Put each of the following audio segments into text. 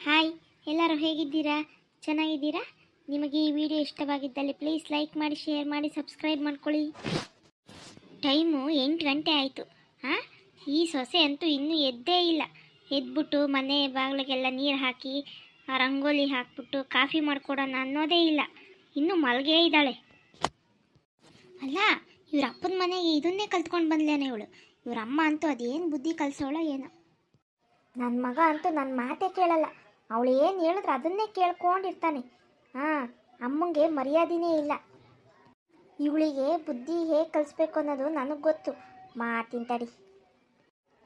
Hi ಎಲ್ಲರೂ ಹೇಗಿದ್ದೀರಾ? ಚೆನ್ನಾಗಿದ್ದೀರಾ? ನಿಮಗೆ ಈ ವಿಡಿಯೋ ಇಷ್ಟವಾಗಿದ್ದಲ್ಲಿ ಪ್ಲೀಸ್ ಲೈಕ್ ಮಾಡಿ ಶೇರ್ ಮಾಡಿ ಸಬ್ಸ್ಕ್ರೈಬ್ ಮಾಡ್ಕೊಳ್ಳಿ. ಟೈಮು ಎಂಟು ಗಂಟೆ ಆಯಿತು. ಹಾಂ ಈ ಸೊಸೆ ಅಂತೂ ಇನ್ನೂ ಎದ್ದೇ ಇಲ್ಲ. ಎದ್ಬಿಟ್ಟು ಮನೆ ಬಾಗಿಲಿಗೆಲ್ಲ ನೀರು ಹಾಕಿ ರಂಗೋಲಿ ಹಾಕ್ಬಿಟ್ಟು ಕಾಫಿ ಮಾಡಿಕೊಡೋಣ ಅನ್ನೋದೇ ಇಲ್ಲ. ಇನ್ನೂ ಮಲಗೇ ಇದ್ದಾಳೆ. ಅಲ್ಲ, ಇವ್ರ ಅಪ್ಪನ ಮನೆಗೆ ಇದನ್ನೇ ಕಲ್ತ್ಕೊಂಡು ಬಂದ್ಲೇನೆ ಇವಳು. ಇವ್ರ ಅಮ್ಮ ಅಂತೂ ಅದೇನು ಬುದ್ಧಿ ಕಲಿಸೋಳ ಏನೋ. ನನ್ನ ಮಗ ಅಂತೂ ನನ್ನ ಮಾತೇ ಕೇಳಲ್ಲ. ಅವಳು ಏನು ಹೇಳಿದ್ರೆ ಅದನ್ನೇ ಕೇಳ್ಕೊಂಡಿರ್ತಾನೆ. ಹಾಂ ಅಮ್ಮಂಗೆ ಮರ್ಯಾದೆನೇ ಇಲ್ಲ. ಇವಳಿಗೆ ಬುದ್ಧಿ ಹೇಗೆ ಕಲಿಸ್ಬೇಕು ಅನ್ನೋದು ನನಗೆ ಗೊತ್ತು. ಮಾತಿನ ತಡಿ.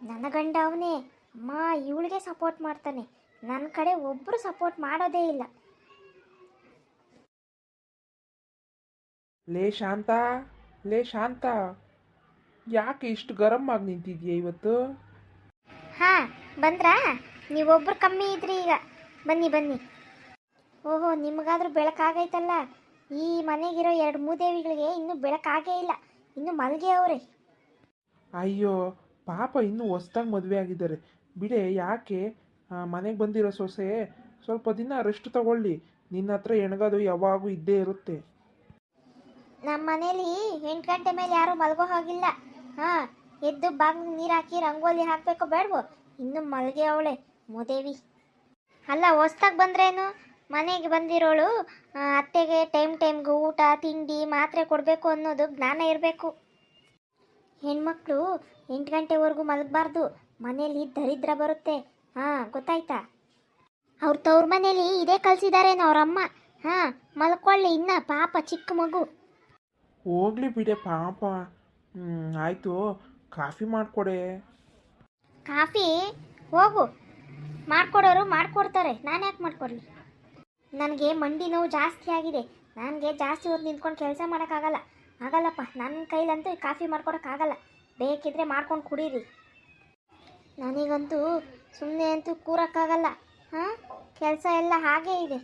ನನ್ನ ಗಂಡ ಅವನೇ. ಅಮ್ಮ ಇವಳಿಗೆ ಸಪೋರ್ಟ್ ಮಾಡ್ತಾನೆ. ನನ್ನ ಕಡೆ ಒಬ್ಬರು ಸಪೋರ್ಟ್ ಮಾಡೋದೇ ಇಲ್ಲ. ಲೇ ಶಾಂತ ಲೇ ಶಾಂತ. ಯಾಕೆ ಇಷ್ಟು ಗರಂ ಆಗಿ ನಿಂತಿದ್ಯಾ ಇವತ್ತು? ಹಾಂ ಬಂದ್ರಾ? ನೀವೊಬ್ರು ಕಮ್ಮಿ ಇದ್ರಿ ಈಗ. ಬನ್ನಿ ಬನ್ನಿ. ಓಹೋ ನಿಮಗಾದ್ರೂ ಬೆಳಕಾಗೈತಲ್ಲ? ಈ ಮನೆಗಿರೋ ಎರಡು ಮೂದೇವಿಗಳಿಗೆ ಇನ್ನೂ ಬೆಳಕಾಗೇ ಇಲ್ಲ. ಇನ್ನು ಮಲ್ಗೆ ಅವರೇ. ಅಯ್ಯೋ ಪಾಪ ಇನ್ನೂ ಹೊಸ್ದಾಗಿ ಮದುವೆ ಆಗಿದ್ದಾರೆ. ಬಿಡೆ ಯಾಕೆ? ಮನೆಗೆ ಬಂದಿರೋ ಸೊಸೆ ಸ್ವಲ್ಪ ದಿನ ರೆಸ್ಟ್ ತಗೊಳ್ಳಿ. ನಿನ್ನ ಹತ್ರ ಎಣಗೋದು ಯಾವಾಗೂ ಇದ್ದೇ ಇರುತ್ತೆ. ನಮ್ಮ ಮನೇಲಿ ಎಂಟು ಗಂಟೆ ಮೇಲೆ ಯಾರೂ ಮಲಗೋ ಹಾಗಿಲ್ಲ. ಹಾಂ ಎದ್ದು ಬಾಗಿಲು ನೀರು ಹಾಕಿ ರಂಗೋಲಿ ಹಾಕಬೇಕು ಬೇಡವೋ? ಇನ್ನು ಮಲಗೆ ಅವಳೆ ಮೂದೇವಿ. ಅಲ್ಲ ಹೊಸ್ದಾಗಿ ಬಂದ್ರೇನು? ಮನೆಗೆ ಬಂದಿರೋಳು ಅತ್ತೆಗೆ ಟೈಮ್ ಟೈಮ್ಗೆ ಊಟ ತಿಂಡಿ ಮಾತ್ರೆ ಕೊಡಬೇಕು ಅನ್ನೋದು ಜ್ಞಾನ ಇರಬೇಕು. ಹೆಣ್ಮಕ್ಳು ಎಂಟು ಗಂಟೆವರೆಗೂ ಮಲಗಬಾರ್ದು. ಮನೇಲಿ ದರಿದ್ರ ಬರುತ್ತೆ. ಹಾಂ ಗೊತ್ತಾಯ್ತಾ? ಅವ್ರ ತವ್ರ ಮನೇಲಿ ಇದೇ ಕಲಿಸಿದಾರೇನು ಅವರಮ್ಮ ಹಾಂ ಮಲ್ಕೊಳ್ಳಿ ಇನ್ನ ಪಾಪ ಚಿಕ್ಕ ಮಗು. ಹೋಗ್ಲಿ ಬಿಡೆ ಪಾಪ. ಹ್ಞೂ ಆಯಿತು. ಕಾಫಿ ಮಾಡಿಕೊಡೆ. ಕಾಫಿ? ಹೋಗು. ಮಾಡ್ಕೊಡೋರು ಮಾಡ್ಕೊಡ್ತಾರೆ. ನಾನು ಯಾಕೆ ಮಾಡ್ಕೊಡ್ಲಿ? ನನಗೆ ಮಂಡಿ ನೋವು ಜಾಸ್ತಿ ಆಗಿದೆ. ನನಗೆ ಜಾಸ್ತಿ ಹೊತ್ತು ನಿಂತ್ಕೊಂಡು ಕೆಲಸ ಮಾಡೋಕ್ಕಾಗಲ್ಲ. ಆಗಲ್ಲಪ್ಪ ನನ್ನ ಕೈಲಂತೂ ಕಾಫಿ ಮಾಡ್ಕೊಡೋಕ್ಕಾಗಲ್ಲ. ಬೇಕಿದ್ರೆ ಮಾಡ್ಕೊಂಡು ಕುಡೀರಿ. ನನಗಂತೂ ಸುಮ್ಮನೆ ಅಂತೂ ಕೂರೋಕ್ಕಾಗಲ್ಲ. ಹಾಂ? ಕೆಲಸ ಎಲ್ಲ ಹಾಗೇ ಇದೆ.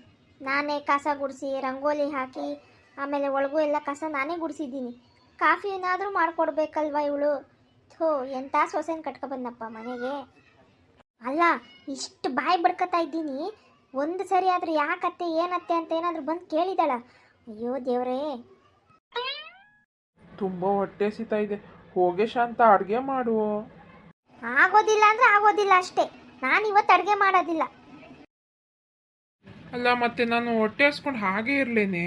ನಾನೇ ಕಸ ಗುಡಿಸಿ, ರಂಗೋಲಿ ಹಾಕಿ, ಆಮೇಲೆ ಒಳಗೂ ಎಲ್ಲ ಕಸ ನಾನೇ ಗುಡಿಸಿದ್ದೀನಿ. ಕಾಫಿ ಏನಾದರೂ ಮಾಡಿಕೊಡ್ಬೇಕಲ್ವ ಇವಳು? ಥೋ ಎಂಥ ಸೊಸೆನ ಕಟ್ಕೊಬಂದಪ್ಪ ಮನೆಗೆ? ಅಲ್ಲ ಇಷ್ಟು ಬಾಯಿ ಬಡ್ಕತಾ ಇದ್ದೀನಿ. ಒಂದು ಸರಿ ಆದರೂ ಯಾಕತ್ತೆ ಏನತ್ತೆ ಅಂತ ಏನಾದರೂ ಬಂದು ಕೇಳಿದಾಳ. ಅಯ್ಯೋ ದೇವ್ರೇ. ತುಂಬ ಹೊಟ್ಟೆ ಸಿತಾ ಇದೆ. ಹೋಗೆ ಶಾಂತ ಅಡುಗೆ ಮಾಡು. ಆಗೋದಿಲ್ಲ ಅಂದ್ರೆ ಆಗೋದಿಲ್ಲ ಅಷ್ಟೇ. ನಾನು ಇವತ್ತು ಅಡುಗೆ ಮಾಡೋದಿಲ್ಲ. ಅಲ್ಲ ಮತ್ತೆ ನಾನು ಹೊಟ್ಟೆ ಹಸ್ಕೊಂಡು ಹಾಗೆ ಇರ್ಲೇನೆ?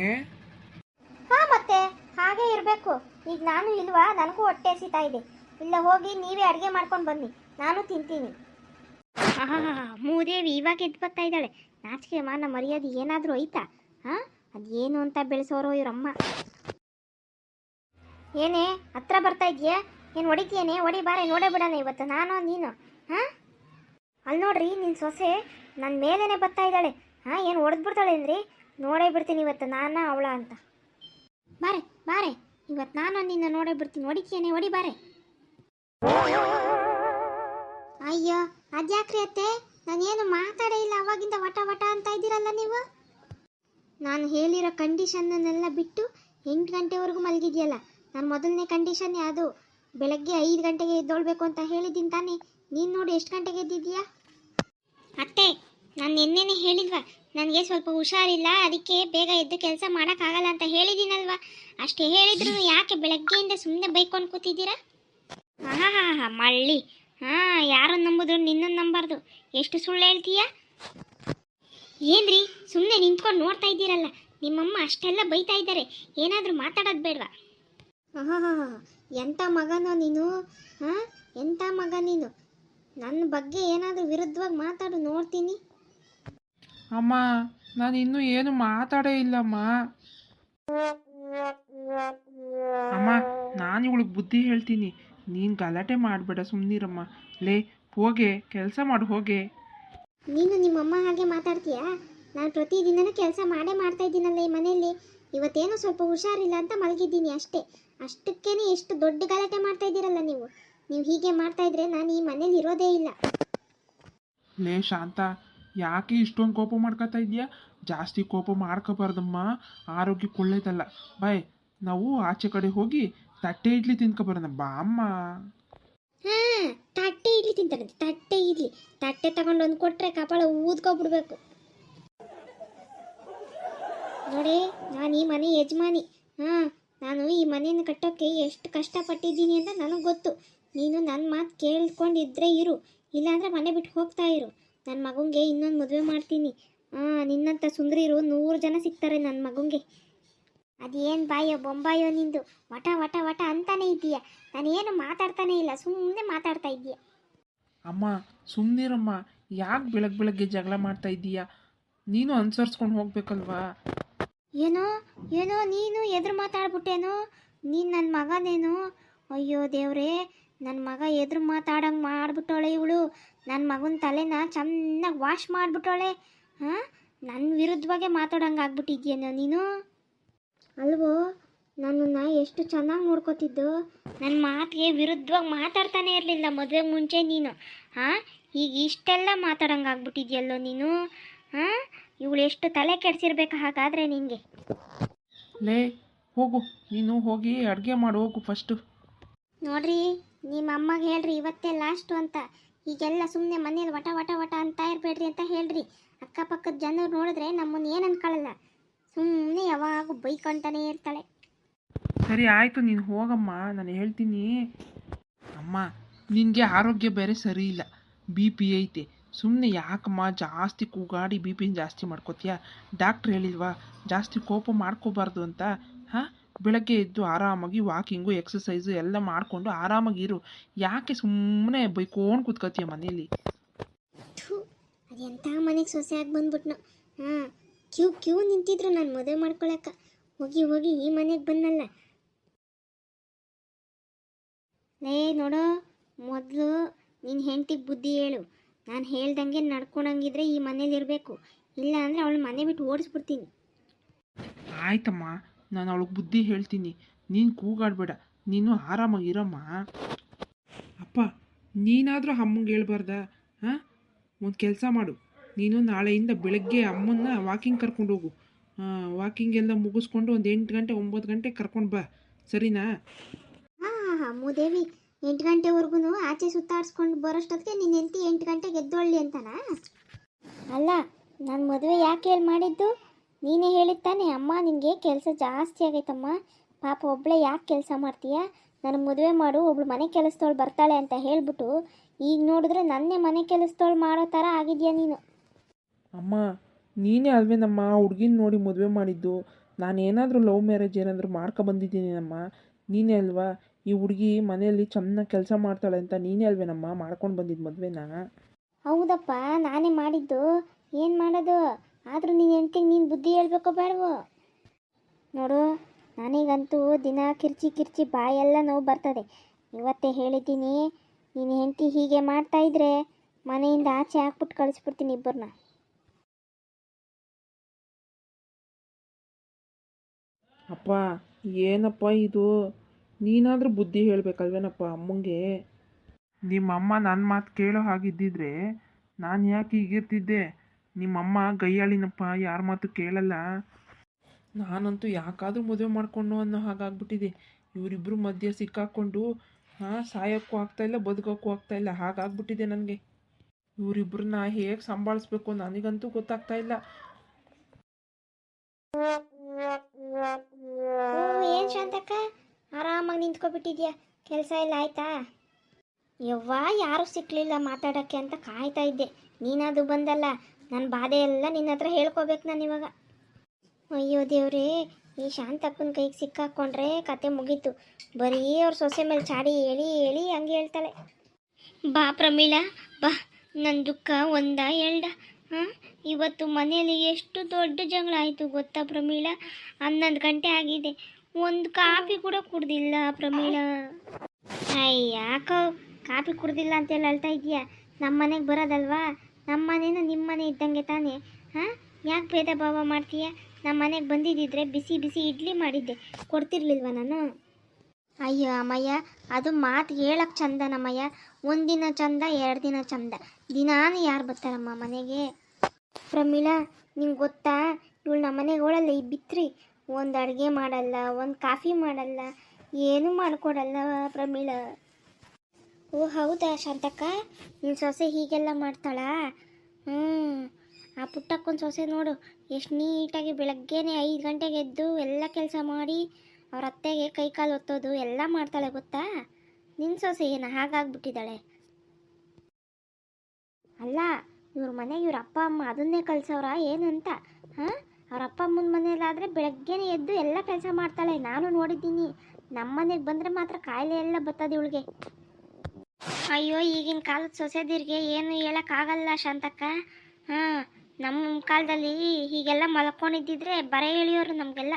ಹಾ ಮತ್ತೆ ಹಾಗೆ ಇರಬೇಕು. ಈಗ ನಾನು ಇಲ್ವಾ? ನನಗೂ ಹೊಟ್ಟೆ ಹಸಿತಾ ಇದೆ. ಇಲ್ಲ ಹೋಗಿ ನೀವೇ ಅಡುಗೆ ಮಾಡ್ಕೊಂಡು ಬನ್ನಿ. ನಾನು ತಿಂತೀನಿ. ಮೂದೇವಿ ಇವಾಗ ಎದ್ದು ಬರ್ತಾ ಇದ್ದಾಳೆ. ನಾಚಿಕೆ, ಮಾನ, ಮರ್ಯಾದೆ ಏನಾದರೂ ಐತಾ ಹಾಂ? ಅದೇನು ಅಂತ ಬೆಳೆಸೋರೋ ಇವರಮ್ಮ. ಏನೇ, ಹತ್ರ ಬರ್ತಾ ಇದೆಯಾ? ಏನು ಹೊಡಿತೀಯೇನೆ? ಹೊಡಿ ಬಾರೆ, ನೋಡೇ ಬಿಡೋಣ ಇವತ್ತು. ನಾನು, ನೀನು? ಹಾಂ? ಅಲ್ಲಿ ನೋಡ್ರಿ ನಿನ್ನ ಸೊಸೆ ನನ್ನ ಮೇಲೇನೆ ಬರ್ತಾ ಇದ್ದಾಳೆ. ಹಾಂ, ಏನು ಹೊಡೆದ್ಬಿಡ್ತಾಳೆ ಅಂದ್ರಿ? ನೋಡೇ ಬಿಡ್ತೀನಿ ಇವತ್ತು, ನಾನ ಅವಳ ಅಂತ. ಬಾರೆ ಬಾರೆ, ಇವತ್ತು ನಾನು ನಿನ್ನ ನೋಡೇ ಬಿಡ್ತೀನಿ. ಹೊಡಿತೀಯೇನೆ? ಹೊಡಿ ಬಾರೆ. ಅಯ್ಯೋ ಅದ್ಯಾಕ್ರಿ ಅತ್ತೆ? ನಾನೇನು ಮಾತಾಡೇ ಇಲ್ಲ, ಅವಾಗಿಂದ ವಟ ವಟ ಅಂತ ಇದ್ದೀರಲ್ಲ ನೀವು? ನಾನು ಹೇಳಿರೋ ಕಂಡೀಷನ್ನೆಲ್ಲ ಬಿಟ್ಟು ಎಂಟು ಗಂಟೆವರೆಗೂ ಮಲಗಿದೆಯಲ್ಲ ನಾನು ಮೊದಲನೇ ಕಂಡೀಷನ್ ಅದು. ಬೆಳಗ್ಗೆ ಐದು ಗಂಟೆಗೆ ಎದ್ದೊಳ್ಬೇಕು ಅಂತ ಹೇಳಿದ್ದೀನಿ ತಾನೇ. ನೀನು ನೋಡಿ ಎಷ್ಟು ಗಂಟೆಗೆ ಎದ್ದಿದ್ಯಾ ಅತ್ತೆ, ನಾನು ನಿನ್ನೆನೇ ಹೇಳಿದ್ವಾ, ನನಗೆ ಸ್ವಲ್ಪ ಹುಷಾರಿಲ್ಲ, ಅದಕ್ಕೆ ಬೇಗ ಎದ್ದು ಕೆಲಸ ಮಾಡೋಕ್ಕಾಗಲ್ಲ ಅಂತ ಹೇಳಿದ್ದೀನಲ್ವಾ? ಅಷ್ಟೇ ಹೇಳಿದ್ರು ಯಾಕೆ ಬೆಳಗ್ಗೆಯಿಂದ ಸುಮ್ಮನೆ ಬೈಕೊಂಡು ಕೂತಿದ್ದೀರಾ? ಹಾಂ ಹಾಂ ಹಾಂ ಮಳ್ಳಿ. ಹಾಂ, ಯಾರನ್ನು ನಂಬಿದ್ರು ನಿನ್ನನ್ನು ನಂಬಾರ್ದು. ಎಷ್ಟು ಸುಳ್ಳು ಹೇಳ್ತೀಯಾ? ಏನ್ರಿ ಸುಮ್ಮನೆ ನಿಂತ್ಕೊಂಡು ನೋಡ್ತಾ ಇದ್ದೀರಲ್ಲ, ನಿಮ್ಮಮ್ಮ ಅಷ್ಟೆಲ್ಲ ಬೈತಾ ಇದ್ದಾರೆ. ಏನಾದರೂ ಮಾತಾಡೋದು ಬೇಡವಾ? ಎಂಥ ಮಗನ ನೀನು? ಹಾಂ ಎಂಥ ಮಗ ನೀನು? ನನ್ನ ಬಗ್ಗೆ ಏನಾದರೂ ವಿರುದ್ಧವಾಗಿ ಮಾತಾಡು, ನೋಡ್ತೀನಿ. ಅಮ್ಮ, ನಾನು ಇನ್ನೂ ಏನು ಮಾತಾಡೇ ಇಲ್ಲಮ್ಮ. ಅಮ್ಮ, ನಾನು ಇವಳಿಗೆ ಬುದ್ಧಿ ಹೇಳ್ತೀನಿ. ನೀನು ಗಲಾಟೆ ಮಾಡಬೇಡ ಸುಮ್ಮನಿರಮ್ಮ ಲೇ ಹೋಗೆ ಕೆಲಸ ಮಾಡು ಹೋಗೆ. ನೀನು ನಿಮ್ಮಮ್ಮ ಹಾಗೆ ಮಾತಾಡ್ತೀಯಾ? ನಾನು ಪ್ರತಿದಿನನೂ ಕೆಲಸ ಮಾಡೇ ಮಾಡ್ತಾ ಇದ್ದೀನಲ್ಲ ಈ ಮನೆಯಲ್ಲಿ. ಇವತ್ತೇನೋ ಸ್ವಲ್ಪ ಹುಷಾರಿಲ್ಲ ಅಂತ ಮಲಗಿದ್ದೀನಿ ಅಷ್ಟೇ. ಅಷ್ಟಕ್ಕೇನೆ ಎಷ್ಟು ದೊಡ್ಡ ಗಲಾಟೆ ಮಾಡ್ತಾ ಇದ್ದೀರಲ್ಲ ನೀವು. ನೀವು ಹೀಗೆ ಮಾಡ್ತಾ ಇದ್ರೆ ನಾನು ಈ ಮನೇಲಿ ಇರೋದೇ ಇಲ್ಲ. ಲೇ ಶಾಂತ ಯಾಕೆ ಇಷ್ಟೊಂದು ಕೋಪ ಮಾಡ್ಕೊತಾ ಇದೀಯಾ ಜಾಸ್ತಿ ಕೋಪ ಮಾಡ್ಕೋಬಾರ್ದಮ್ಮ. ಆರೋಗ್ಯಕ್ಕೆ ಒಳ್ಳೇದಲ್ಲ. ಬಾಯ್ ನಾವು ಆಚೆ ಕಡೆ ಹೋಗಿ ತಟ್ಟೆ ಇಡ್ಲಿ ತಿನ್ಕೊಬರೋಣ ಬಾ ಅಮ್ಮ. ಹಾಂ, ತಟ್ಟೆ ಇಡ್ಲಿ ತಿಂತಾನಂತೆ ತಟ್ಟೆ ಇಡ್ಲಿ. ತಟ್ಟೆ ತಗೊಂಡು ಒಂದು ಕೊಟ್ರೆ ಕಪಾಳ ಊದ್ಕೊಬಿಡ್ಬೇಕು. ನೋಡಿ, ನಾನು ಈ ಮನೆ ಯಜಮಾನಿ. ಹಾಂ, ನಾನು ಈ ಮನೆಯನ್ನು ಕಟ್ಟೋಕ್ಕೆ ಎಷ್ಟು ಕಷ್ಟಪಟ್ಟಿದ್ದೀನಿ ಅಂತ ನನಗೆ ಗೊತ್ತು. ನೀನು ನನ್ನ ಮಾತು ಕೇಳ್ಕೊಂಡಿದ್ರೆ ಇರು, ಇಲ್ಲಾಂದ್ರೆ ಮನೆ ಬಿಟ್ಟು ಹೋಗ್ತಾ ಇರು. ನನ್ನ ಮಗಂಗೆ ಇನ್ನೊಂದು ಮದುವೆ ಮಾಡ್ತೀನಿ. ಹಾಂ ನಿನ್ನಂಥ ಸುಂದರಿರು ನೂರು ಜನ ಸಿಗ್ತಾರೆ ನನ್ನ ಮಗಂಗೆ. ಅದೇನು ಬಾಯೋ ಬೊಂಬಾಯೋ ನಿಂದು? ವಟ ವಟ ವಟ ಅಂತಾನೆ ಇದೀಯ ನಾನೇನು ಮಾತಾಡ್ತಾನೆ ಇಲ್ಲ ಸುಮ್ಮನೆ ಮಾತಾಡ್ತಾ ಇದ್ದೀಯ. ಅಮ್ಮ ಸುಮ್ಮನಿರಮ್ಮ ಯಾಕೆ ಬೆಳಗ್ಗೆ ಬೆಳಗ್ಗೆ ಜಗಳ ಮಾಡ್ತಾ ಇದ್ದೀಯಾ? ನೀನು ಅನುಸರಿಸ್ಕೊಂಡು ಹೋಗ್ಬೇಕಲ್ವಾ? ಏನೋ ಏನೋ ನೀನು ಎದುರು ಮಾತಾಡ್ಬಿಟ್ಟೇನೋ? ನೀನು ನನ್ನ ಮಗನೇನು? ಅಯ್ಯೋ ದೇವ್ರೇ ನನ್ನ ಮಗ ಎದುರು ಮಾತಾಡಂಗೆ ಮಾಡ್ಬಿಟ್ಟೋಳೆ ಇವಳು. ನನ್ನ ಮಗನ ತಲೆನ ಚೆನ್ನಾಗಿ ವಾಶ್ ಮಾಡಿಬಿಟ್ಟೋಳೆ. ಹಾಂ? ನನ್ನ ವಿರುದ್ಧವಾಗೆ ಮಾತಾಡೋಂಗೆ ಆಗ್ಬಿಟ್ಟಿದ್ಯೇನೋ ನೀನು? ಅಲ್ವೋ? ನನ್ನನ್ನು ಎಷ್ಟು ಚೆನ್ನಾಗಿ ನೋಡ್ಕೋತಿದ್ದು? ನನ್ನ ಮಾತಿಗೆ ವಿರುದ್ಧವಾಗಿ ಮಾತಾಡ್ತಾನೆ ಇರಲಿಲ್ಲ ಮದುವೆ ಮುಂಚೆ ನೀನು. ಹಾಂ? ಈಗ ಇಷ್ಟೆಲ್ಲ ಮಾತಾಡಂಗೆ ಆಗ್ಬಿಟ್ಟಿದ್ಯಲ್ಲೋ ನೀನು? ಹಾಂ? ಇವಳು ಎಷ್ಟು ತಲೆ ಕೆಡಿಸಿರ್ಬೇಕು ಹಾಗಾದರೆ ನಿನಗೆ? ಲೇ ಹೋಗು. ನೀನು ಹೋಗಿ ಅಡುಗೆ ಮಾಡು ಹೋಗು ಫಸ್ಟು. ನೋಡ್ರಿ ನಿಮ್ಮ ಅಮ್ಮಗೆ ಹೇಳ್ರಿ ಇವತ್ತೇ ಲಾಸ್ಟು ಅಂತ. ಈಗೆಲ್ಲ ಸುಮ್ಮನೆ ಮನೇಲಿ ವಟ ವಟ ವಟ ಅಂತ ಇರಬೇಡ್ರಿ ಅಂತ ಹೇಳ್ರಿ. ಅಕ್ಕಪಕ್ಕದ ಜನರು ನೋಡಿದ್ರೆ ನಮ್ಮನ್ನು ಏನು ಅನ್ಕೊಳ್ಳಲ್ಲ ಸುಮ್ಮನೆ ಯಾವಾಗೂ ಬೈಕೊಂತಾನೇ ಇರ್ತಾಳೆ. ಸರಿ ಆಯಿತು ನೀನು ಹೋಗಮ್ಮ ನಾನು ಹೇಳ್ತೀನಿ. ಅಮ್ಮ ನಿನಗೆ ಆರೋಗ್ಯ ಬೇರೆ ಸರಿ ಇಲ್ಲ. ಬಿ ಪಿ ಐತೆ. ಸುಮ್ಮನೆ ಯಾಕಮ್ಮ ಜಾಸ್ತಿ ಕೂಗಾಡಿ ಬಿ ಪಿನ ಜಾಸ್ತಿ ಮಾಡ್ಕೋತೀಯ? ಡಾಕ್ಟ್ರ್ ಹೇಳಿಲ್ವಾ ಜಾಸ್ತಿ ಕೋಪ ಮಾಡ್ಕೋಬಾರ್ದು ಅಂತ? ಹಾಂ? ಬೆಳಗ್ಗೆ ಎದ್ದು ಆರಾಮಾಗಿ ವಾಕಿಂಗು ಎಕ್ಸಸೈಸು ಎಲ್ಲ ಮಾಡಿಕೊಂಡು ಆರಾಮಾಗಿ ಇರು. ಯಾಕೆ ಸುಮ್ಮನೆ ಬೈಕೊಂಡು ಕೂತ್ಕೋತೀಯ ಮನೇಲಿ ಅದೆಂಥ ಮನೆಗೆ ಸೊಸೆಯಾಗಿ ಬಂದ್ಬಿಟ್ನು. ಹಾಂ ಕ್ಯೂ ಕ್ಯೂ ನಿಂತಿದ್ರು ನಾನು ಮದುವೆ ಮಾಡ್ಕೊಳಕ. ಹೋಗಿ ಹೋಗಿ ಈ ಮನೆಗೆ ಬಂದಲ್ಲ. ಲೇ, ನೋಡೋ, ಮೊದಲು ನಿನ್ನ ಹೆಂಡತಿಗೆ ಬುದ್ಧಿ ಹೇಳು. ನಾನು ಹೇಳ್ದಂಗೆ ನಡ್ಕೊಳಂಗಿದ್ರೆ ಈ ಮನೇಲಿ ಇರಬೇಕು. ಇಲ್ಲ ಅಂದರೆ ಅವಳು ಮನೆ ಬಿಟ್ಟು ಓಡಿಸ್ಬಿಡ್ತೀನಿ. ಆಯ್ತಮ್ಮ, ನಾನು ಅವಳಿಗೆ ಬುದ್ಧಿ ಹೇಳ್ತೀನಿ. ನೀನು ಕೂಗಾಡಬೇಡ. ನೀನು ಆರಾಮಾಗಿ ಇರಮ್ಮ ಅಪ್ಪ, ನೀನಾದರೂ ಅಮ್ಮಂಗೆ ಹೇಳ್ಬಾರ್ದ? ಹಾಂ? ಒಂದು ಕೆಲಸ ಮಾಡು. ನೀನು ನಾಳೆಯಿಂದ ಬೆಳಗ್ಗೆ ಅಮ್ಮನ್ನ ವಾಕಿಂಗ್ ಕರ್ಕೊಂಡು ಹೋಗು. ವಾಕಿಂಗ್ ಎಲ್ಲ ಮುಗಿಸ್ಕೊಂಡು ಒಂದು ಎಂಟು ಗಂಟೆ ಒಂಬತ್ತು ಗಂಟೆ ಕರ್ಕೊಂಡು ಬಾ. ಸರಿನಾ? ಹಾಂ ಹಾಂ ಹಾಂ ಮೂದೇವಿ ಎಂಟು ಗಂಟೆವರೆಗೂ ಆಚೆ ಸುತ್ತಾಡಿಸ್ಕೊಂಡು ಬರೋಷ್ಟೊತ್ತಿಗೆ ನಿನ್ನ ಎಂತಿ ಎಂಟು ಗಂಟೆಗೆ ಎದ್ದೊಳ್ಳಿ ಅಂತಾನಾ? ಅಲ್ಲ ನಾನು ಮದುವೆ ಯಾಕೆ ಹೇಳಿ ಮಾಡಿದ್ದು? ನೀನೇ ಹೇಳಿದ ತಾನೆ ಅಮ್ಮ ನಿನಗೆ ಕೆಲಸ ಜಾಸ್ತಿ ಆಗೈತಮ್ಮ. ಪಾಪ ಒಬ್ಬಳೇ ಯಾಕೆ ಕೆಲಸ ಮಾಡ್ತೀಯ? ನನಗೆ ಮದುವೆ ಮಾಡು ಒಬ್ಳು ಮನೆ ಕೆಲಸದವಳು ಬರ್ತಾಳೆ ಅಂತ ಹೇಳಿಬಿಟ್ಟು ಈಗ ನೋಡಿದ್ರೆ ನನ್ನೇ ಮನೆ ಕೆಲಸದವಳು ಮಾಡೋ ಥರ ಆಗಿದ್ಯಾ ನೀನು? ಅಮ್ಮ, ನೀನೇ ಅಲ್ವೇನಮ್ಮ ಹುಡ್ಗಿನ ನೋಡಿ ಮದುವೆ ಮಾಡಿದ್ದು. ನಾನು ಏನಾದರೂ ಲವ್ ಮ್ಯಾರೇಜ್ ಏನಾದರೂ ಮಾಡ್ಕೊ ಬಂದಿದ್ದೀನಮ್ಮ ನೀನೇ ಅಲ್ವಾ? ಈ ಹುಡುಗಿ ಮನೆಯಲ್ಲಿ ಚೆನ್ನಾಗಿ ಕೆಲಸ ಮಾಡ್ತಾಳೆ ಅಂತ ನೀನೇ ಅಲ್ವೇನಮ್ಮ ಮಾಡ್ಕೊಂಡು ಬಂದಿದ್ದು ಮದುವೆನ? ಹೌದಪ್ಪ, ನಾನೇ ಮಾಡಿದ್ದು. ಏನು ಮಾಡೋದು? ಆದರೂ ನೀನು ಹೆಂಡ್ತಿಗೆ ನೀನು ಬುದ್ಧಿ ಹೇಳ್ಬೇಕೋ ಬೇಡವೋ? ನೋಡು, ನನಗಂತೂ ದಿನ ಕಿರ್ಚಿ ಕಿರ್ಚಿ ಬಾಯೆಲ್ಲ ನೋವು ಬರ್ತದೆ. ಇವತ್ತೇ ಹೇಳಿದ್ದೀನಿ, ನೀನು ಹೆಂಡ್ತಿ ಹೀಗೆ ಮಾಡ್ತಾಯಿದ್ರೆ ಮನೆಯಿಂದ ಆಚೆ ಹಾಕ್ಬಿಟ್ಟು ಕಳಿಸ್ಬಿಡ್ತೀನಿ ಇಬ್ಬರನ್ನ ಅಪ್ಪ, ಏನಪ್ಪ ಇದು? ನೀನಾದರೂ ಬುದ್ಧಿ ಹೇಳಬೇಕಲ್ವೇನಪ್ಪ ಅಮ್ಮಂಗೆ? ನಿಮ್ಮಮ್ಮ ನನ್ನ ಮಾತು ಕೇಳೋ ಹಾಗಿದ್ದಿದ್ರೆ ನಾನು ಯಾಕೆ ಹೀಗಿರ್ತಿದ್ದೆ? ನಿಮ್ಮಮ್ಮ ಗೈಯಾಳಿನಪ್ಪ ಯಾರ ಮಾತು ಕೇಳಲ್ಲ? ನಾನಂತೂ ಯಾಕಾದರೂ ಮದುವೆ ಮಾಡಿಕೊಂಡು ಅನ್ನೋ ಹಾಗಾಗ್ಬಿಟ್ಟಿದೆ. ಇವರಿಬ್ಬರು ಮಧ್ಯೆ ಸಿಕ್ಕಾಕೊಂಡು, ಹಾಂ, ಸಾಯೋಕ್ಕೂ ಆಗ್ತಾಯಿಲ್ಲ ಬದುಕೋಕ್ಕೂ ಆಗ್ತಾಯಿಲ್ಲ ಹಾಗಾಗ್ಬಿಟ್ಟಿದೆ ನನಗೆ. ಇವರಿಬ್ಬರನ್ನ ಹೇಗೆ ಸಂಭಾಳಿಸ್ಬೇಕು ನನಗಂತೂ ಗೊತ್ತಾಗ್ತಾ ಇಲ್ಲ. ಏನು ಶಾಂತಕ್ಕ? ಆರಾಮಾಗಿ ನಿಂತ್ಕೊಬಿಟ್ಟಿದ್ಯಾ? ಕೆಲಸ ಎಲ್ಲ ಆಯ್ತಾ? ಯವ್ವ, ಯಾರೂ ಸಿಕ್ಕಲಿಲ್ಲ ಮಾತಾಡೋಕ್ಕೆ ಅಂತ ಕಾಯ್ತಾ ಇದ್ದೆ. ನೀನಾದ್ರೂ ಬಂದಲ್ಲ? ನನ್ನ ಬಾಧೆ ಎಲ್ಲ ನಿನ್ನ ಹತ್ರ ಹೇಳ್ಕೊಬೇಕು ನಾನು ಇವಾಗ. ಅಯ್ಯೋ ದೇವ್ರೇ, ಈ ಶಾಂತಕ್ಕನ ಕೈಗೆ ಸಿಕ್ಕಾಕೊಂಡ್ರೆ ಕತೆ ಮುಗೀತು. ಬರೀ ಅವ್ರ ಸೊಸೆ ಮೇಲೆ ಚಾಡಿ ಹೇಳಿ ಹೇಳಿ ಹಂಗೆ ಹೇಳ್ತಾಳೆ. ಬಾ ಪ್ರಮೀಳಾ, ಬಾ. ನನ್ನ ದುಃಖ ಒಂದ ಎರಡ ಹಾಂ ಇವತ್ತು ಮನೆಯಲ್ಲಿ ಎಷ್ಟು ದೊಡ್ಡ ಜಗಳ ಆಯಿತು ಗೊತ್ತಾ ಪ್ರಮೀಳಾ? ಹನ್ನೊಂದು ಗಂಟೆ ಆಗಿದೆ. ಒಂದು ಕಾಫಿ ಕೂಡ ಕುಡ್ದಿಲ್ಲ ಪ್ರಮೀಳ ಅಯ್ಯ ಯಾಕೋ ಕಾಫಿ ಕುಡ್ದಿಲ್ಲ ಅಂತೇಳಿ ಹೇಳ್ತಾ ಇದೀಯಾ ನಮ್ಮ ಮನೆಗೆ ಬರೋದಲ್ವಾ? ನಮ್ಮ ಮನೇನ ನಿಮ್ಮ ಮನೆ ಇದ್ದಂಗೆ ತಾನೇ, ಹಾಂ? ಯಾಕೆ ಭೇದ ಭಾವ ಮಾಡ್ತೀಯ? ನಮ್ಮ ಮನೆಗೆ ಬಂದಿದ್ದಿದ್ರೆ ಬಿಸಿ ಬಿಸಿ ಇಡ್ಲಿ ಮಾಡಿದ್ದೆ. ಕೊಡ್ತಿರ್ಲಿಲ್ವ ನಾನು? ಅಯ್ಯೋ ಅಮ್ಮಯ್ಯ, ಅದು ಮಾತು ಹೇಳಕ್ಕೆ ಚಂದ ನಮ್ಮಯ್ಯ. ಒಂದಿನ ಚಂದ, ಎರಡು ದಿನ ಚಂದ. ದಿನಾನು ಯಾರು ಬರ್ತಾರಮ್ಮ ಮನೆಗೆ? ಪ್ರಮೀಳಾ ನಿಂಗೆ ಗೊತ್ತಾ? ಇವಳು ನಮ್ಮ ಮನೆಗೆ ಈ ಬಿತ್ರಿ. ಒಂದು ಅಡುಗೆ ಮಾಡಲ್ಲ, ಒಂದು ಕಾಫಿ ಮಾಡಲ್ಲ, ಏನೂ ಮಾಡಿಕೊಡಲ್ಲ ಪ್ರಮೀಳ. ಓ, ಹೌದಾ ಶಾಂತಕ್ಕ? ನಿನ್ನ ಸೊಸೆ ಹೀಗೆಲ್ಲ ಮಾಡ್ತಾಳಾ? ಹ್ಞೂ ಆ ಪುಟ್ಟಕ್ಕೊಂದು ಸೊಸೆ ನೋಡು, ಎಷ್ಟು ನೀಟಾಗಿ ಬೆಳಗ್ಗೆನೆ ಐದು ಗಂಟೆಗೆ ಎದ್ದು ಎಲ್ಲ ಕೆಲಸ ಮಾಡಿ, ಅವ್ರ ಅತ್ತೆಗೆ ಕೈ ಕಾಲು ಒತ್ತೋದು ಎಲ್ಲ ಮಾಡ್ತಾಳೆ ಗೊತ್ತಾ? ನಿನ್ನ ಸೊಸೆ ಏನು ಹಾಗಾಗ್ಬಿಟ್ಟಿದ್ದಾಳೆ? ಅಲ್ಲ, ಇವ್ರ ಮನೆಗೆ ಇವ್ರ ಅಪ್ಪ, ಅಮ್ಮ ಅದನ್ನೇ ಕಳ್ಸವ್ರ, ಏನಂತ? ಹಾಂ? ಅವ್ರ ಅಪ್ಪ ಅಮ್ಮನ ಮನೇಲಾದರೆ ಬೆಳಗ್ಗೆನೆ ಎದ್ದು ಎಲ್ಲ ಕೆಲಸ ಮಾಡ್ತಾಳೆ. ನಾನು ನೋಡಿದ್ದೀನಿ. ನಮ್ಮ ಮನೆಗೆ ಬಂದರೆ ಮಾತ್ರ ಕಾಯಿಲೆ ಎಲ್ಲ ಬರ್ತದೆ ಇವಳಿಗೆ. ಅಯ್ಯೋ, ಈಗಿನ ಕಾಲದ ಸೊಸೆದಿರಿಗೆ ಏನು ಹೇಳೋಕ್ಕಾಗಲ್ಲ ಶಾಂತಕ್ಕ. ಹಾಂ ನಮ್ಮ ಕಾಲದಲ್ಲಿ ಹೀಗೆಲ್ಲ ಮಲ್ಕೊಂಡಿದ್ದಿದ್ರೆ ಬರ ಹೇಳಿಯೋರು ನಮಗೆಲ್ಲ.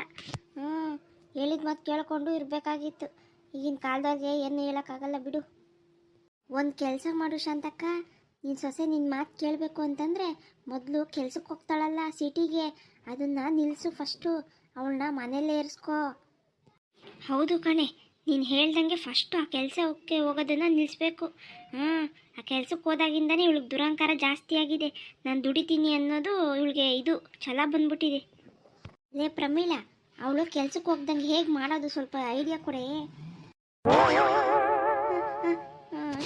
ಹ್ಞೂ, ಹೇಳಿದ ಮಾತು ಕೇಳ್ಕೊಂಡು ಇರಬೇಕಾಗಿತ್ತು. ಈಗಿನ ಕಾಲದಲ್ಲಿ ಏನು ಹೇಳೋಕ್ಕಾಗಲ್ಲ ಬಿಡು. ಒಂದು ಕೆಲಸ ಮಾಡು ಶಾಂತಕ್ಕ. ನಿನ್ನ ಸೊಸೆ ನಿನ್ನ ಮಾತು ಕೇಳಬೇಕು ಅಂತಂದರೆ ಮೊದಲು ಕೆಲ್ಸಕ್ಕೆ ಹೋಗ್ತಾಳಲ್ಲ ಸಿಟಿಗೆ. ಅದನ್ನು ನಿಲ್ಲಿಸು ಫಸ್ಟು ಅವಳನ್ನ ಮನೇಲೇ ಇರಿಸ್ಕೋ ಹೌದು ಕಣೆ, ನೀನು ಹೇಳ್ದಂಗೆ ಫಸ್ಟು ಆ ಕೆಲಸಕ್ಕೆ ಹೋಗೋದನ್ನು ನಿಲ್ಲಿಸ್ಬೇಕು ಹಾಂ ಆ ಕೆಲ್ಸಕ್ಕೆ ಹೋದಾಗಿಂದನೇ ಇವಳಿಗೆ ದುರಂಕಾರ ಜಾಸ್ತಿ ಆಗಿದೆ. ನಾನು ದುಡಿತೀನಿ ಅನ್ನೋದು ಇವಳಿಗೆ ಇದು, ಛಲ ಬಂದ್ಬಿಟ್ಟಿದೆ. ಲೇ ಪ್ರಮೀಳ, ಅವಳು ಕೆಲ್ಸಕ್ಕೆ ಹೋಗ್ದಂಗೆ ಹೇಗೆ ಮಾಡೋದು ಸ್ವಲ್ಪ ಐಡಿಯಾ ಕೊಡೆ.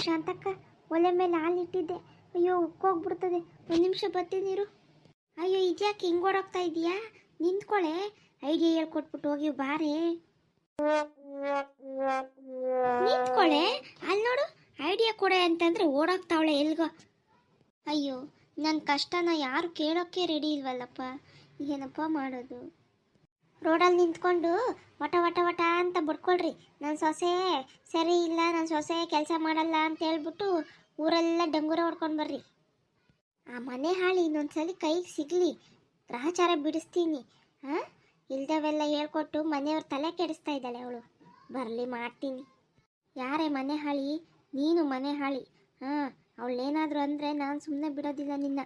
ಶಾಂತಕ್ಕ, ಒಲೆ ಮೇಲೆ ಹಾಲಿಟ್ಟಿದ್ದೆ ಅಯ್ಯೋ, ಉಕ್ಕೋಗ್ಬಿಡ್ತದೆ. ಒಂದು ನಿಮಿಷ ಬರ್ತೀನಿರು ಅಯ್ಯೋ, ಇದ್ಯಾಕೆ ಹಿಂಗೆ ಓಡೋಗ್ತಾ ಇದೀಯಾ ನಿಂತ್ಕೊಳೆ. ಐಡಿಯಾ ಹೇಳ್ಕೊಟ್ಬಿಟ್ಟು ಹೋಗಿ ಬಾರೆ. ನಿಂತ್ಕೊಳೆ? ಅಲ್ಲಿ ನೋಡು, ಐಡಿಯಾ ಕೊಡೆ ಅಂತಂದ್ರೆ ಓಡೋಗ್ತಾವಳೆ ಎಲ್ಗೋ. ಅಯ್ಯೋ ನನ್ನ ಕಷ್ಟನ ಯಾರು ಕೇಳೋಕ್ಕೆ ರೆಡಿ ಇಲ್ವಲ್ಲಪ್ಪ? ಏನಪ್ಪ ಮಾಡೋದು? ರೋಡಲ್ಲಿ ನಿಂತ್ಕೊಂಡು ವಟ ವಟ ವಟ ಅಂತ ಬಡ್ಕೊಳ್ರಿ. ನನ್ನ ಸೊಸೆ ಸರಿ ಇಲ್ಲ ನನ್ನ ಸೊಸೆ ಕೆಲಸ ಮಾಡಲ್ಲ ಅಂತ ಹೇಳ್ಬಿಟ್ಟು ಊರೆಲ್ಲ ಡಂಗೂರ ಹೊಡ್ಕೊಂಡು ಬರ್ರಿ. ಆ ಮನೆ ಹಾಳಿ ಇನ್ನೊಂದ್ಸಲಿ ಕೈಗೆ ಸಿಗಲಿ. ಗ್ರಹಚಾರ ಬಿಡಿಸ್ತೀನಿ. ಹಾಂ ಇಲ್ದವೆಲ್ಲ ಹೇಳ್ಕೊಟ್ಟು ಮನೆಯವ್ರ ತಲೆ ಕೆಡಿಸ್ತಾ ಇದ್ದಾಳೆ ಅವಳು. ಬರಲಿ ಮಾಡ್ತೀನಿ. ಯಾರೇ ಮನೆ ಹಾಳಿ? ನೀನು ಮನೆ ಹಾಳಿ. ಹಾಂ ಅವಳೇನಾದರೂ ಅಂದರೆ ನಾನು ಸುಮ್ಮನೆ ಬಿಡೋದಿಲ್ಲ ನಿನ್ನ.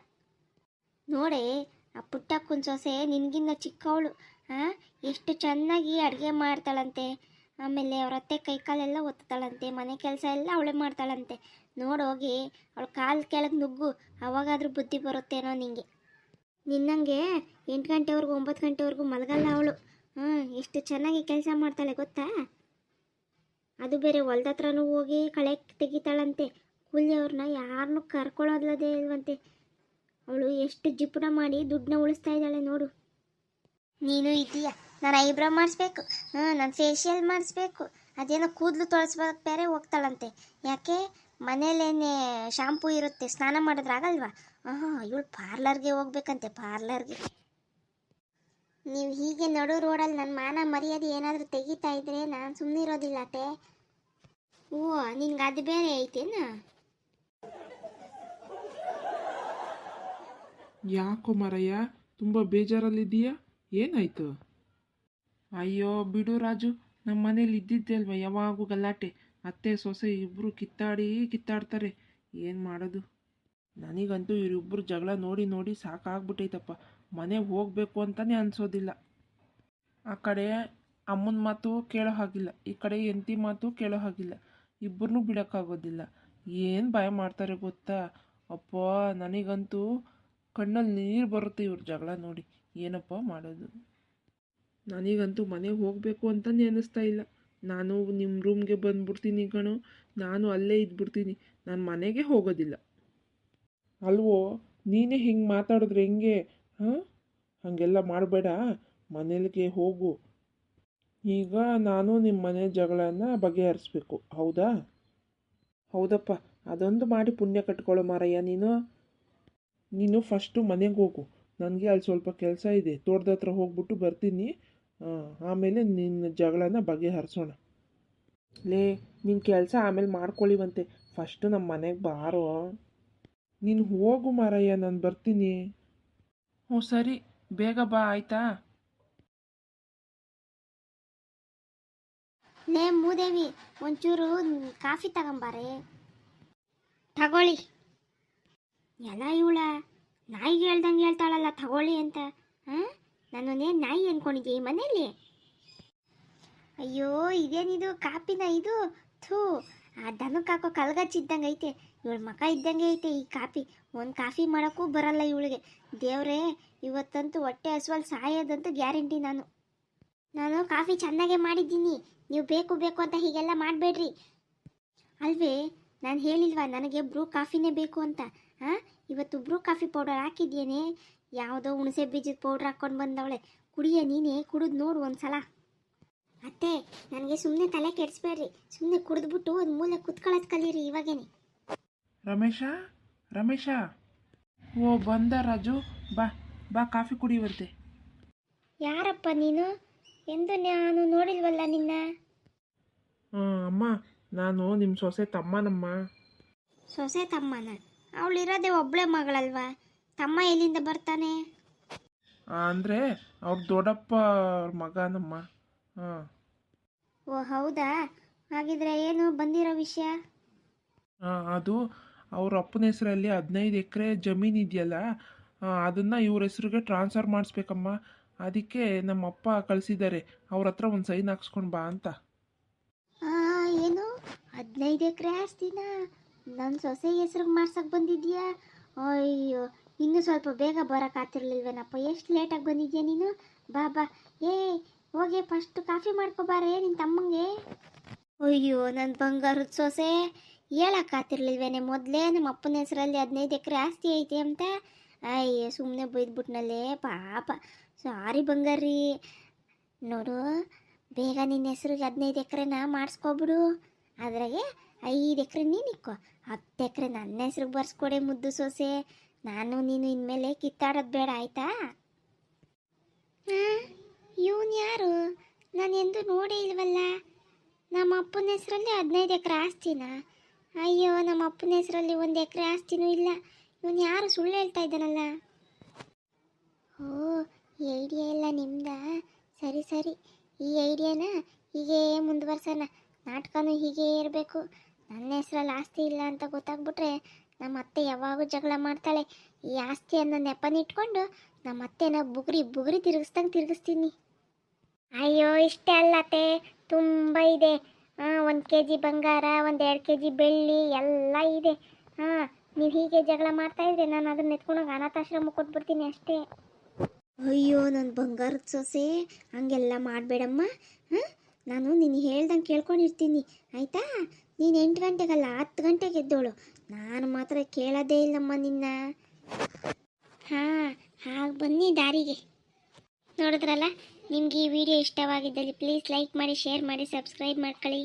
ನೋಡಿ, ಆ ಪುಟ್ಟ ಸೊಸೆ ನಿನಗಿನ್ನ ಚಿಕ್ಕವಳು. ಹಾಂ ಎಷ್ಟು ಚೆನ್ನಾಗಿ ಅಡುಗೆ ಮಾಡ್ತಾಳಂತೆ. ಆಮೇಲೆ ಅವ್ರ ಅತ್ತೆ ಕೈ ಕಾಲೆಲ್ಲ ಒತ್ತಾಳಂತೆ ಮನೆ ಕೆಲಸ ಎಲ್ಲ ಅವಳೇ ಮಾಡ್ತಾಳಂತೆ. ನೋಡೋಗಿ ಅವಳು ಕಾಲು ಕೆಳಗೆ ನುಗ್ಗು, ಅವಾಗಾದರೂ ಬುದ್ಧಿ ಬರುತ್ತೇನೋ ನಿಂಗೆ. ನಿನ್ನಂಗೆ ಎಂಟು ಗಂಟೆವರೆಗೂ, ಒಂಬತ್ತು ಗಂಟೆವರೆಗೂ ಮಲಗಲ್ಲ ಅವಳು. ಹ್ಞೂ ಎಷ್ಟು ಚೆನ್ನಾಗಿ ಕೆಲಸ ಮಾಡ್ತಾಳೆ ಗೊತ್ತಾ? ಅದು ಬೇರೆ ಹೊಲ್ದ ಹತ್ರನೂ ಹೋಗಿ ಕಳೆ ತೆಗಿತಾಳಂತೆ. ಕೂಲಿಯವ್ರನ್ನ ಯಾರನ್ನೂ ಕರ್ಕೊಳ್ಳೋದ್ಲದೇ ಇಲ್ವಂತೆ. ಅವಳು ಎಷ್ಟು ಜಿಪುಣ ಮಾಡಿ ದುಡ್ಡನ್ನ ಉಳಿಸ್ತಾ ಇದ್ದಾಳೆ ನೋಡು. ನೀನು ಇದೀಯ. ನಾನು ಐಬ್ರೋ ಮಾಡಿಸ್ಬೇಕು. ಹ್ಞೂ ನಾನು ಫೇಶಿಯಲ್ ಮಾಡಿಸ್ಬೇಕು. ಅದೇನೋ ಕೂದಲು ತೊಳಸ್ಬೇಕು ಬೇರೆ ಹೋಗ್ತಾಳಂತೆ. ಯಾಕೆ? ಮನೇಲೇನೆ ಶಾಂಪೂ ಇರುತ್ತೆ, ಸ್ನಾನ ಮಾಡಿದ್ರಾಗಲ್ವಾ ಹಾಂ ಇವಳು ಪಾರ್ಲರ್ಗೆ ಹೋಗ್ಬೇಕಂತೆ ಪಾರ್ಲರ್ಗೆ ನೀವು ಹೀಗೆ ನಡು ರೋಡಲ್ಲಿ ನನ್ನ ಮಾನ ಮರ್ಯಾದೆ ಏನಾದರೂ ತೆಗಿತಾ ಇದ್ರೆ ನಾನು ಸುಮ್ಮನೆ ಇರೋದಿಲ್ಲ ಅತ್ತೆ. ಓ ನಿನ್ಗೆ ಅದು ಬೇರೆ ಐತೇನಾ? ಯಾಕೋ ಮರಯ್ಯ, ತುಂಬ ಬೇಜಾರಲ್ಲಿದ್ದೀಯಾ? ಏನಾಯ್ತು? ಅಯ್ಯೋ, ಬಿಡು ರಾಜು ನಮ್ಮ ಮನೇಲಿ ಇದ್ದಿದ್ದೆ ಅಲ್ವಾ ಯಾವಾಗೂ ಗಲಾಟೆ. ಅತ್ತೆ, ಸೊಸೆ ಇಬ್ಬರು ಕಿತ್ತಾಡಿ ಕಿತ್ತಾಡ್ತಾರೆ. ಏನು ಮಾಡೋದು? ನನಗಂತೂ ಇವರಿಬ್ಬರು ಜಗಳ ನೋಡಿ ನೋಡಿ ಸಾಕಾಗ್ಬಿಟ್ಟೈತಪ್ಪ ಮನೆಗೆ ಹೋಗಬೇಕು ಅಂತಲೇ ಅನಿಸೋದಿಲ್ಲ. ಆ ಕಡೆ ಅಮ್ಮನ ಮಾತು ಕೇಳೋ ಹಾಗಿಲ್ಲ. ಈ ಕಡೆ ಹೆಂಡ್ತಿ ಮಾತು ಕೇಳೋ ಹಾಗಿಲ್ಲ. ಇಬ್ಬರನ್ನು ಬಿಡೋಕ್ಕಾಗೋದಿಲ್ಲ. ಏನು ಭಯ ಮಾಡ್ತಾರೆ ಗೊತ್ತಾ? ಅಪ್ಪ, ನನಗಂತೂ ಕಣ್ಣಲ್ಲಿ ನೀರು ಬರುತ್ತೆ ಇವ್ರ ಜಗಳ ನೋಡಿ. ಏನಪ್ಪ ಮಾಡೋದು? ನನಗಂತೂ ಮನೆಗೆ ಹೋಗಬೇಕು ಅಂತಲೇ ಅನ್ನಿಸ್ತಾ ಇಲ್ಲ. ನಾನು ನಿಮ್ಮ ರೂಮ್ಗೆ ಬಂದ್ಬಿಡ್ತೀನಿ ಕಣು. ನಾನು ಅಲ್ಲೇ ಇದ್ಬಿಡ್ತೀನಿ. ನಾನು ಮನೆಗೆ ಹೋಗೋದಿಲ್ಲ. ಅಲ್ವೋ, ನೀನೇ ಹಿಂಗೆ ಮಾತಾಡಿದ್ರೆ ಹೆಂಗೆ? ಹಾಂ? ಹಾಗೆಲ್ಲ ಮಾಡಬೇಡ. ಮನೇಲಿಗೆ ಹೋಗು. ಈಗ ನಾನು ನಿಮ್ಮ ಮನೆ ಜಗಳನ್ನ ಬಗೆಹರಿಸ್ಬೇಕು. ಹೌದಾ? ಹೌದಪ್ಪ. ಅದೊಂದು ಮಾಡಿ ಪುಣ್ಯ ಕಟ್ಕೊಳ್ಳೋ ಮಾರಯ್ಯ ನೀನು. ನೀನು ಫಸ್ಟು ಮನೆಗೆ ಹೋಗು. ನನಗೆ ಅಲ್ಲಿ ಸ್ವಲ್ಪ ಕೆಲಸ ಇದೆ. ತೋಟದ ಹತ್ರ ಹೋಗ್ಬಿಟ್ಟು ಬರ್ತೀನಿ. ಆಮೇಲೆ ನಿನ್ನ ಜಗಳನ ಬಗೆಹರಿಸೋಣ. ಲೇ ನಿನ್ನ ಕೆಲಸ ಆಮೇಲೆ ಮಾಡ್ಕೊಳ್ಳಿವಂತೆ ಫಸ್ಟು ನಮ್ಮ ಮನೆಗೆ ಬಾರೋ. ನೀನು ಹೋಗು ಮಾರಯ್ಯ ನಾನು ಬರ್ತೀನಿ. ಹ್ಞೂ ಸರಿ. ಬೇಗ ಬಾ ಆಯ್ತಾ? ಲೇ ಮೂದೇವಿ ಒಂಚೂರು ಕಾಫಿ ತಗೊಂಬಾರೆ. ತಗೊಳ್ಳಿ. ಎಲ್ಲ ಇವಳ ನಾಯಿಗೆ ಹೇಳ್ದಂಗೆ ಹೇಳ್ತಾಳಲ್ಲ ತಗೊಳ್ಳಿ ಅಂತ ಹಾಂ? ನನ್ನನ್ನೇ ನಾಯಿ ಅನ್ಕೊಂಡಿದ್ದೆ ಈ ಮನೇಲಿ ಅಯ್ಯೋ, ಇದೇನಿದು? ಕಾಪಿನ ಇದು? ಥೂ, ಆ ದನಕ್ಕೆ ಹಾಕೋ ಕಲ್ಗಚ್ಚಿದ್ದಂಗೆ ಐತೆ. ಇವಳ ಮಕ ಇದ್ದಂಗೆ ಐತೆ ಈ ಕಾಫಿ ಒಂದು ಕಾಫಿ ಮಾಡೋಕ್ಕೂ ಬರಲ್ಲ ಇವಳಿಗೆ. ದೇವ್ರೇ, ಇವತ್ತಂತೂ ಹೊಟ್ಟೆ ಹಸುವಲ್ಲಿ ಸಾಯೋದಂತೂ ಗ್ಯಾರಂಟಿ ನಾನು. ನಾನು ಕಾಫಿ ಚೆನ್ನಾಗೇ ಮಾಡಿದ್ದೀನಿ. ನೀವು ಬೇಕು ಬೇಕು ಅಂತ ಹೀಗೆಲ್ಲ ಮಾಡಬೇಡ್ರಿ. ಅಲ್ವೇ, ನಾನು ಹೇಳಿಲ್ವಾ ನನಗೆ ಬ್ರೂ ಕಾಫಿನೇ ಬೇಕು ಅಂತ? ಹಾಂ ಇವತ್ತು ಬ್ರೂ ಕಾಫಿ ಪೌಡರ್ ಹಾಕಿದ್ಯೇನೆ? ಯಾವುದೋ ಹುಣಸೆ ಬೀಜದ ಪೌಡ್ರ್ ಹಾಕ್ಕೊಂಡು ಬಂದವಳೆ. ಕುಡಿಯ ನೀನೇ ಕುಡಿದು ನೋಡು ಒಂದು ಸಲ ಅತ್ತೆ ನನಗೆ ಸುಮ್ಮನೆ ತಲೆ ಕೆಡಿಸ್ಬೇಡ್ರಿ. ಸುಮ್ಮನೆ ಕುಡಿದ್ಬಿಟ್ಟು ಒಂದು ಮೂಲೆ ಕುತ್ಕೊಳ್ಳೋದು ಕಲೀರಿ ಇವಾಗೇನೆ. ರಮೇಶ ರಮೇಶ. ಓ ಬಂದ ರಾಜು. ಬಾ ಬಾ ಕಾಫಿ ಕುಡಿಯುವಂತೆ. ಯಾರಪ್ಪ ನೀನು? ಎಂದು ನಾನು ನೋಡಿಲ್ವಲ್ಲ ನಿನ್ನ? ಹಾಂ ಅಮ್ಮ ನಾನು ನಿಮ್ಮ ಸೊಸೆ ತಮ್ಮನಮ್ಮ. ಸೊಸೆ ತಮ್ಮನ? ಅವಳಿರೋದೇ ಒಬ್ಬಳೆ ಮಗಳಲ್ವಾ? ತಮ್ಮ ಎಲ್ಲಿಂದ ಬರ್ತಾನೆ? ಅಂದರೆ ಅವ್ರ ದೊಡ್ಡಪ್ಪ ಅವ್ರ ಮಗನಮ್ಮ ಹಾಂ. ಓ ಹೌದಾ? ಹಾಗಿದ್ರೆ ಏನು ಬಂದಿರೋ ವಿಷಯ? ಅದು ಅವ್ರ ಅಪ್ಪನ ಹೆಸರಲ್ಲಿ ಹದಿನೈದು ಎಕರೆ ಜಮೀನು ಇದೆಯಲ್ಲ ಅದನ್ನು ಇವ್ರ ಹೆಸರಿಗೆ ಟ್ರಾನ್ಸ್ಫರ್ ಮಾಡಿಸ್ಬೇಕಮ್ಮ. ಅದಕ್ಕೆ ನಮ್ಮ ಅಪ್ಪ ಕಳಿಸಿದ್ದಾರೆ. ಅವ್ರ ಹತ್ರ ಒಂದು ಸೈನ್ ಹಾಕ್ಸ್ಕೊಂಡು ಬಾ ಅಂತ. ಏನು? ಹದಿನೈದು ಎಕರೆ ಆಸ್ತಿನ? ನನ್ನ ಸೊಸೆ ಹೆಸ್ರಿಗೆ ಮಾಡ್ಸಕ್ಕೆ ಬಂದಿದ್ಯಾ? ಅಯ್ಯೋ ಇನ್ನೂ ಸ್ವಲ್ಪ ಬೇಗ ಬರೋಕ್ಕಾತಿರ್ಲಿಲ್ವೇನಪ್ಪ ಎಷ್ಟು ಲೇಟಾಗಿ ಬಂದಿದ್ಯಾ ನೀನು? ಬಾ ಬಾ. ಏ, ಹೋಗಿ ಫಸ್ಟ್ ಕಾಫಿ ಮಾಡ್ಕೊಬಾರೇ ನಿನ್ನ ತಮ್ಮಂಗೆ. ಅಯ್ಯೋ ನನ್ನ ಬಂಗಾರದ ಸೊಸೆ. ಹೇಳಕ್ಕಾತಿರ್ಲಿಲ್ವೇನೆ ಮೊದಲೇ ನಮ್ಮ ಅಪ್ಪನ ಹೆಸರಲ್ಲಿ ಹದಿನೈದು ಎಕರೆ ಆಸ್ತಿ ಐತೆ ಅಂತ. ಅಯ್ಯೋ ಸುಮ್ಮನೆ ಬೈದ್ಬಿಟ್ನಲ್ಲೇ, ಪಾಪ. ಸಾರಿ ಬಂಗಾರಿ. ನೋಡು, ಬೇಗ ನಿನ್ನ ಹೆಸ್ರಿಗೆ ಹದಿನೈದು ಎಕರೆನ ಮಾಡಿಸ್ಕೊಬಿಡು. ಅದ್ರಾಗೆ ಐದು ಎಕರೆ ನೀನು ಇಕ್ಕೋ. ಹತ್ತು ಎಕರೆ ನನ್ನ ಹೆಸ್ರಿಗೆ ಬರ್ಸ್ಕೊಡೆ ಮುದ್ದು ಸೊಸೆ. ನಾನು ನೀನು ಇನ್ಮೇಲೆ ಕಿತ್ತಾಡೋದು ಬೇಡ, ಆಯ್ತಾ? ಇವನು ಯಾರು? ನಾನು ಎಂದು ನೋಡೇ ಇಲ್ವಲ್ಲ? ನಮ್ಮ ಅಪ್ಪನ ಹೆಸರಲ್ಲಿ ಹದಿನೈದು ಎಕರೆ ಆಸ್ತಿನಾ? ಅಯ್ಯೋ, ನಮ್ಮ ಅಪ್ಪನ ಹೆಸರಲ್ಲಿ ಒಂದು ಎಕರೆ ಆಸ್ತಿನೂ ಇಲ್ಲ. ಇವನು ಯಾರು ಸುಳ್ಳು ಹೇಳ್ತಾ ಇದ್ದಾನಲ್ಲ? ಓ ಐಡಿಯಾ ಎಲ್ಲ ನಿಮ್ದಾ? ಸರಿ ಸರಿ. ಈ ಐಡಿಯಾನ ಹೀಗೆ ಮುಂದುವರ್ಸೋಣ. ನಾಟಕನೂ ಹೀಗೆ ಇರಬೇಕು. ನನ್ನ ಹೆಸರಲ್ಲಿ ಆಸ್ತಿ ಇಲ್ಲ ಅಂತ ಗೊತ್ತಾಗ್ಬಿಟ್ರೆ ನಮ್ಮ ಅತ್ತೆ ಯಾವಾಗೂ ಜಗಳ ಮಾಡ್ತಾಳೆ. ಈ ಆಸ್ತಿಯನ್ನು ನೆಪನಿಟ್ಕೊಂಡು ನಮ್ಮ ಅತ್ತೆನ ಬುಗುರಿ ಬುಗುರಿ ತಿರುಗಿಸ್ದಂಗೆ ತಿರುಗಿಸ್ತೀನಿ. ಅಯ್ಯೋ, ಇಷ್ಟೇ ಅಲ್ಲತ್ತೆ ತುಂಬ ಇದೆ. ಹಾಂ, ಒಂದು ಕೆ ಜಿ ಬಂಗಾರ, ಒಂದು ಎರಡು ಕೆ ಜಿ ಬೆಳ್ಳಿ ಎಲ್ಲ ಇದೆ. ಹಾಂ, ನೀವು ಹೀಗೆ ಜಗಳ ಮಾಡ್ತಾ ಇದ್ರೆ ನಾನು ಅದನ್ನ ಎತ್ಕೊಂಡೋಗಿ ಅನಾಥಾಶ್ರಮ ಕೊಟ್ಬಿಡ್ತೀನಿ ಅಷ್ಟೇ. ಅಯ್ಯೋ ನನ್ನ ಬಂಗಾರದ ಸೊಸೆ. ಹಂಗೆಲ್ಲ ಮಾಡಬೇಡಮ್ಮ. ಹಾಂ, ನಾನು ನೀನು ಹೇಳ್ದಂಗೆ ಕೇಳ್ಕೊಂಡಿರ್ತೀನಿ. ಆಯಿತಾ? ನೀನು ಎಂಟು ಗಂಟೆಗಲ್ಲ, ಹತ್ತು ಗಂಟೆಗೆ ಎದ್ದೋಳು. ನಾನು ಮಾತ್ರ ಕೇಳೋದೇ ಇಲ್ಲಮ್ಮ ನಿನ್ನ. ಹಾಂ, ಹಾಗೆ ಬನ್ನಿ ದಾರಿಗೆ. ನೋಡಿದ್ರಲ್ಲ, ನಿಮ್ಗೆ ಈ ವಿಡಿಯೋ ಇಷ್ಟವಾಗಿದ್ದಲ್ಲಿ ಪ್ಲೀಸ್ ಲೈಕ್ ಮಾಡಿ ಶೇರ್ ಮಾಡಿ ಸಬ್ಸ್ಕ್ರೈಬ್ ಮಾಡ್ಕೊಳ್ಳಿ.